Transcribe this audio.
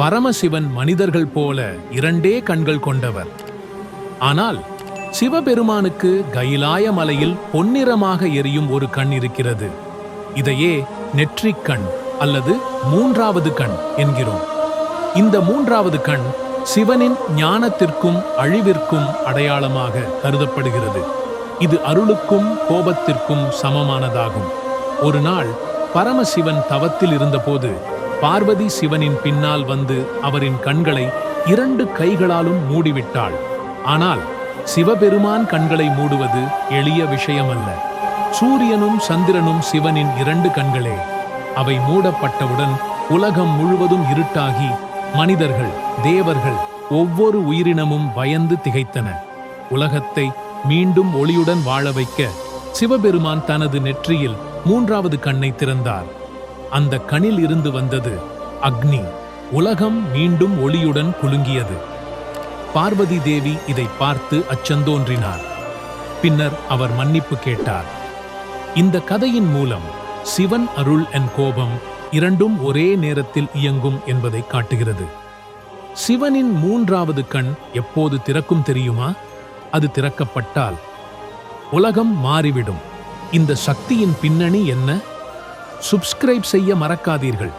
பரமசிவன் மனிதர்கள் போல இரண்டே கண்கள் கொண்டவர். ஆனால் சிவபெருமானுக்கு கயிலாய மலையில் பொன்னிறமாக எரியும் ஒரு கண் இருக்கிறது. இதையே நெற்றிக் கண் அல்லது மூன்றாவது கண் என்கிறோம். இந்த மூன்றாவது கண் சிவனின் ஞானத்திற்கும் அழிவிற்கும் அடையாளமாக கருதப்படுகிறது. இது அருளுக்கும் கோபத்திற்கும் சமமானதாகும். ஒரு நாள் பரமசிவன் தவத்தில் இருந்தபோது பார்வதி சிவனின் பின்னால் வந்து அவரின் கண்களை இரண்டு கைகளாலும் மூடிவிட்டாள். ஆனால் சிவபெருமான் கண்களை மூடுவது எளிய விஷயமல்ல. சூரியனும் சந்திரனும் சிவனின் இரண்டு கண்களே. அவை மூடப்பட்டவுடன் உலகம் முழுவதும் இருட்டாகி மனிதர்கள் தேவர்கள் ஒவ்வொரு உயிரினமும் பயந்து திகைத்தன. உலகத்தை மீண்டும் ஒளியுடன் வாழ வைக்க சிவபெருமான் தனது நெற்றியில் மூன்றாவது கண்ணை திறந்தார். அந்த கணில் இருந்து வந்தது அக்னி. உலகம் மீண்டும் ஒளியுடன் குலுங்கியது. பார்வதி தேவி இதை பார்த்து அச்சந்தோன்றினார். பின்னர் அவர் மன்னிப்பு கேட்டார். இந்த கதையின் மூலம் சிவன் அருள் என் கோபம் இரண்டும் ஒரே நேரத்தில் இயங்கும் என்பதை காட்டுகிறது. சிவனின் மூன்றாவது கண் எப்போது திறக்கும் தெரியுமா? அது திறக்கப்பட்டால் உலகம் மாறிவிடும். இந்த சக்தியின் பின்னணி என்ன? சப்ஸ்கிரைப் செய்ய மறக்காதீர்கள்.